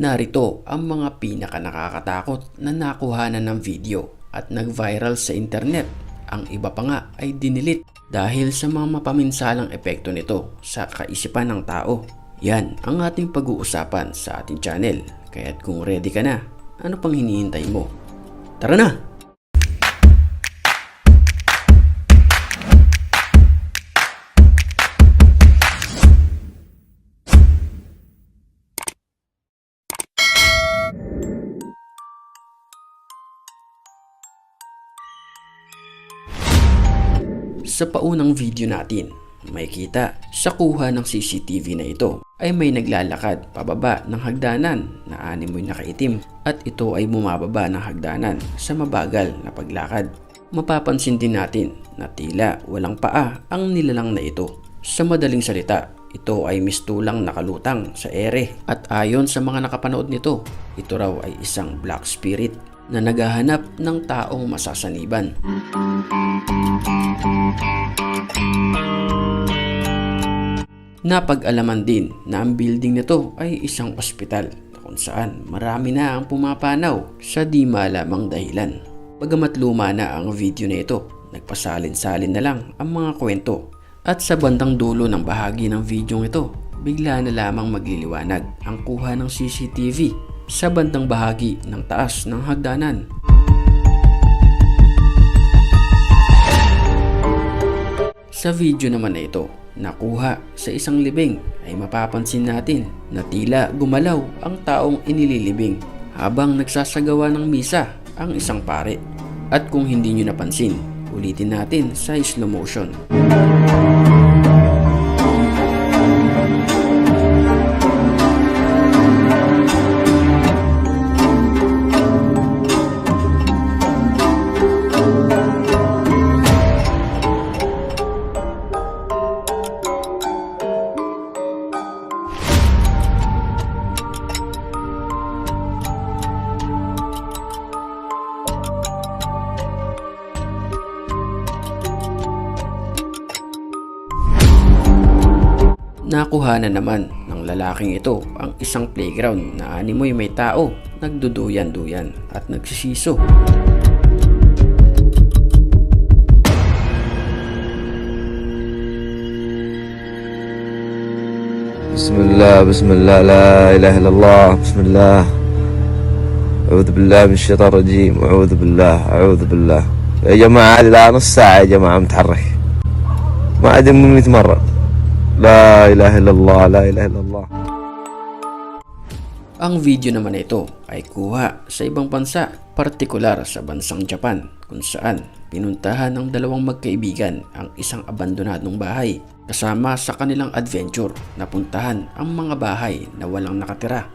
Narito ang mga pinaka nakakatakot na nakuhanan ng video at nag-viral sa internet. Ang iba pa nga ay dinilit dahil sa mga mapaminsalang epekto nito sa kaisipan ng tao. Yan ang ating pag-uusapan sa ating channel. Kaya't kung ready ka na, ano pang hinihintay mo? Tara na! Sa paunang video natin, may kita sa kuha ng CCTV na ito ay may naglalakad pababa ng hagdanan na animoy nakaitim at ito ay bumababa ng hagdanan sa mabagal na paglakad. Mapapansin din natin na tila walang paa ang nilalang na ito. Sa madaling salita, ito ay mistulang nakalutang sa ere at ayon sa mga nakapanood nito, ito raw ay isang black spirit na naghahanap ng taong masasaniban. Napag-alaman din na ang building nito ay isang ospital na kung saan marami na ang pumapanaw sa di malamang dahilan. Bagamat luma na ang video na ito, nagpasalin-salin na lang ang mga kwento. At sa bandang dulo ng bahagi ng video ito, bigla na lamang magliliwanag ang kuha ng CCTV sa bandang bahagi ng taas ng hagdanan. Sa video naman na ito, nakuha sa isang libing ay mapapansin natin na tila gumalaw ang taong inililibing habang nagsasagawa ng misa ang isang pare. At kung hindi nyo napansin, ulitin natin sa slow motion. Nakuha na naman ng lalaking ito ang isang playground na animoy may tao, nagduduyan-duyan at nagsisiso. بسم الله بسم الله لا إله إلا الله بسم الله أعوذ بالله من الشيطان الرجيم أعوذ بالله أعوذ بالله يا جماعة هذه لا نص ساعة يا جماعة متحرك ما أدري من 100 مرة La ilaha illallah, la ilaha illallah. Ang video naman ito ay kuha sa ibang bansa, partikular sa bansang Japan kung saan pinuntahan ng dalawang magkaibigan ang isang abandonadong bahay kasama sa kanilang adventure napuntahan ang mga bahay na walang nakatira.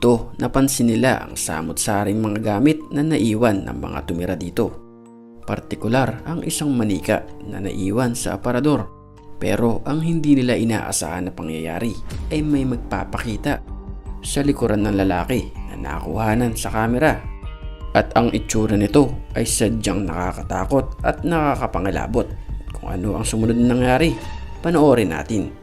Dito, napansin nila ang samot-saring mga gamit na naiwan ng mga tumira dito. Partikular ang isang manika na naiwan sa aparador. Pero ang hindi nila inaasahan na pangyayari ay may magpapakita sa likuran ng lalaki na nakuhanan sa kamera. At ang itsura nito ay sadyang nakakatakot at nakakapangilabot. Kung ano ang sumunod na nangyari, panoorin natin.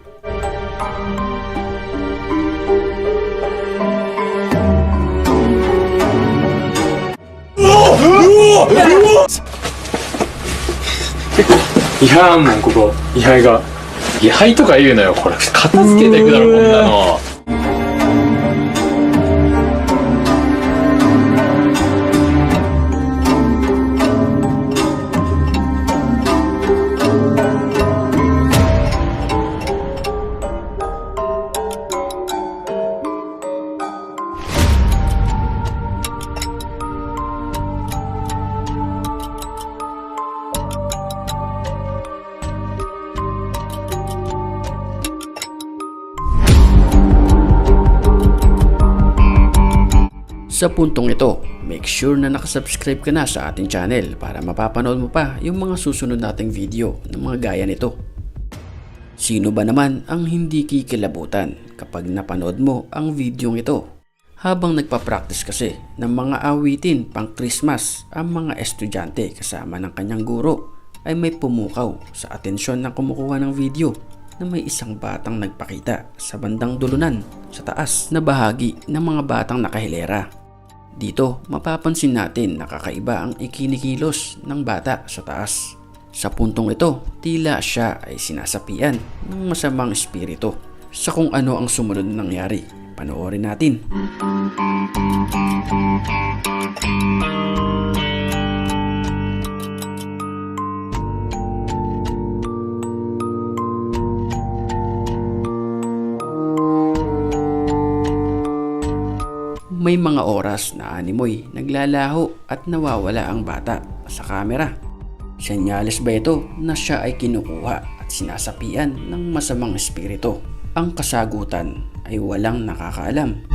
違反もんここ位牌が位牌とか言うのよこれ片付けていくだろこんなの。Sa puntong ito, make sure na nakasubscribe ka na sa ating channel para mapapanood mo pa yung mga susunod nating video ng mga gaya nito. Sino ba naman ang hindi kikilabutan kapag napanood mo ang video ito? Habang nagpa-practice kasi ng mga awitin pang Christmas ang mga estudyante kasama ng kanyang guro ay may pumukaw sa atensyon ng kumukuha ng video na may isang batang nagpakita sa bandang dulunan sa taas na bahagi ng mga batang nakahilera. Dito, mapapansin natin na kakaiba ang ikinikilos ng bata sa taas. Sa puntong ito, tila siya ay sinasapian ng masamang espiritu. Sa kung ano ang sumunod na nangyari, panoorin natin. May mga oras na animoy naglalaho at nawawala ang bata sa kamera. Senyales ba ito na siya ay kinukuha at sinasapian ng masamang espiritu? Ang kasagutan ay walang nakakaalam.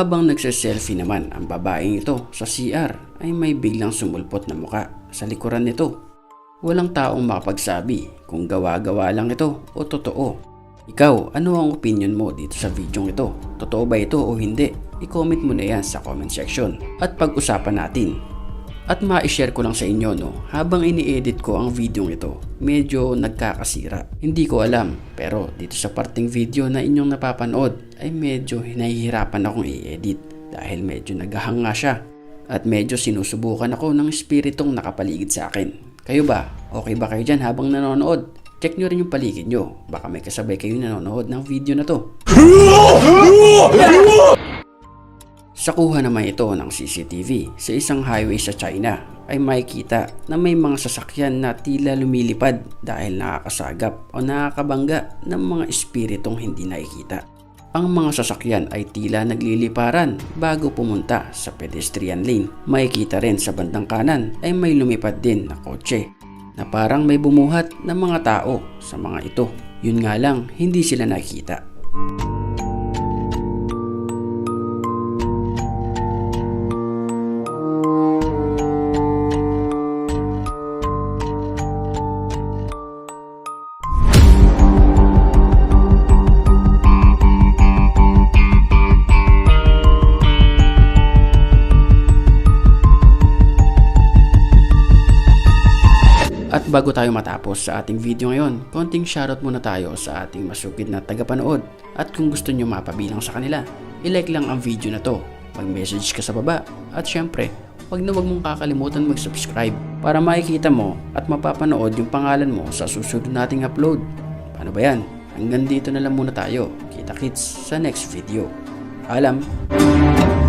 Habang nagse-selfie naman ang babaeng ito sa CR ay may biglang sumulpot na muka sa likuran nito. Walang taong makapagsabi kung gawa-gawa lang ito o totoo. Ikaw, ano ang opinion mo dito sa video ito? Totoo ba ito o hindi? I-comment mo na yan sa comment section at pag-usapan natin. At ma-share ko lang sa inyo no, habang ini-edit ko ang video ito, medyo nagkakasira. Hindi ko alam, pero dito sa parting video na inyong napapanood ay medyo hinahihirapan akong i-edit dahil medyo naghahanga siya. At medyo sinusubukan ako ng espiritong nakapaligid sa akin. Kayo ba? Okay ba kayo dyan habang nanonood? Check nyo rin yung paligid nyo. Baka may kasabay kayo nanonood ng video na to. Sa kuha naman ito ng CCTV sa isang highway sa China ay makikita na may mga sasakyan na tila lumilipad dahil nakakasagap o nakakabangga ng mga espiritong hindi nakikita. Ang mga sasakyan ay tila nagliliparan bago pumunta sa pedestrian lane. Makikita rin sa bandang kanan ay may lumipad din na kotse na parang may bumuhat ng mga tao sa mga ito. Yun nga lang, hindi sila nakikita. Bago tayo matapos sa ating video ngayon, konting shoutout muna tayo sa ating masugid na tagapanood. At kung gusto nyo mapabilang sa kanila, ilike lang ang video na to, mag-message ka sa baba, at syempre, wag na wag mong kakalimutan mag-subscribe para makikita mo at mapapanood yung pangalan mo sa susunod nating upload. Paano ba yan? Hanggang dito na lang muna tayo. Kita kits sa next video. Alam!